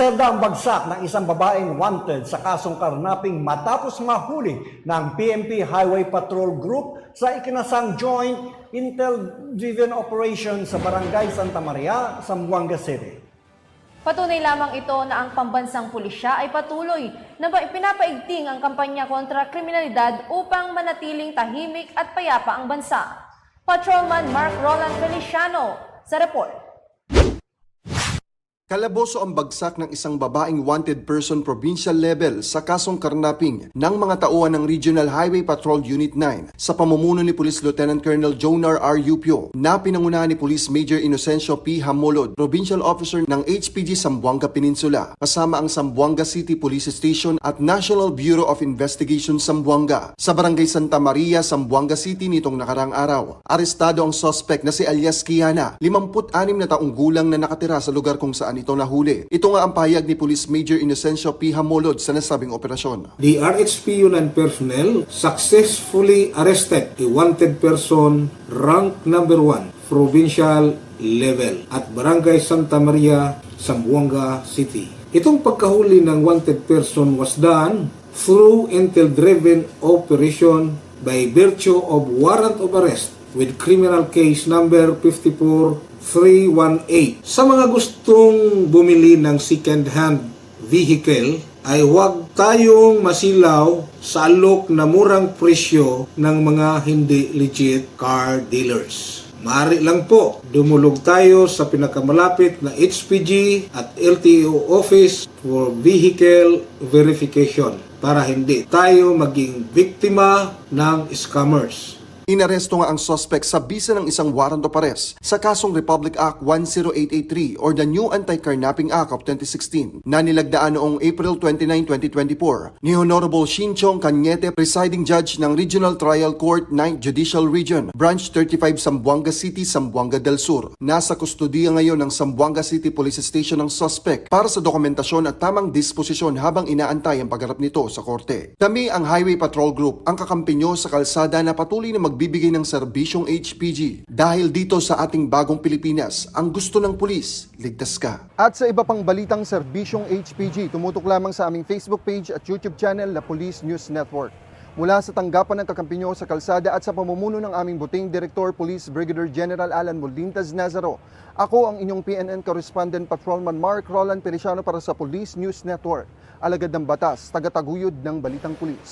Naserda ang bagsak ng isang babaeng wanted sa kasong karnaping matapos mahuli ng PMP Highway Patrol Group sa ikinasang joint intel-driven operation sa Barangay Santa Maria, Zamboanga City. Patunay lamang ito na ang pambansang pulisya ay patuloy na pinapaigting ang kampanya kontra kriminalidad upang manatiling tahimik at payapa ang bansa. Patrolman Mark Roland Feliciano sa report. Kalaboso ang bagsak ng isang babaeng wanted person provincial level sa kasong karnaping ng mga tauhan ng Regional Highway Patrol Unit 9 sa pamumuno ni Police Lieutenant Colonel Jonar R. Upio na pinangunahan ni Police Major Inocencio P. Hamolod, Provincial Officer ng HPG Sambuanga Peninsula, kasama ang Sambuanga City Police Station at National Bureau of Investigation Sambuanga sa Barangay Santa Maria, Sambuanga City nitong nakarang araw. Arestado ang suspect na si alias Kiana, 56 na taong gulang na nakatira sa lugar kung saan ito nahuli. Ito nga ang pahayag ni Police Major Inocencio P. Hamolod sa nasabing operasyon. The RHP Unan personnel successfully arrested a wanted person rank number 1 provincial level at Barangay Santa Maria, Zamboanga City. Itong pagkahuli ng wanted person was done through intel-driven operation by virtue of warrant of arrest with criminal case number 54318. Sa mga gustong bumili ng second-hand vehicle ay huwag tayong masilaw sa alok na murang presyo ng mga hindi legit car dealers. Maaari lang po, dumulog tayo sa pinakamalapit na HPG at LTO office for vehicle verification para hindi tayo maging biktima ng scammers. Inaresto nga ang suspect sa bisa ng isang warrant of arrest sa kasong Republic Act 10883 or the New Anti-Carnapping Act of 2016 na nilagdaan noong April 29, 2024 ni Honorable Shinchong Cañete, presiding judge ng Regional Trial Court 9th Judicial Region, Branch 35 Zamboanga City, Zamboanga del Sur. Nasa kustudiya ngayon ng Zamboanga City Police Station ang suspect para sa dokumentasyon at tamang disposisyon habang inaantay ang pagharap nito sa korte. Kami ang Highway Patrol Group, ang kakampi sa kalsada na patuloy na magbibigay ng serbisyong HPG. Dahil dito sa ating bagong Pilipinas, ang gusto ng pulis, ligtas ka. At sa iba pang balitang serbisyong HPG, tumutok lamang sa aming Facebook page at YouTube channel na Police News Network. Mula sa tanggapan ng kakampi nyo sa kalsada at sa pamumuno ng aming buting Director Police Brigadier General Alan Molintas Nazaro, ako ang inyong PNN Correspondent Patrolman Mark Roland Perisiano para sa Police News Network. Alagad ng batas, tagataguyod ng Balitang Pulis.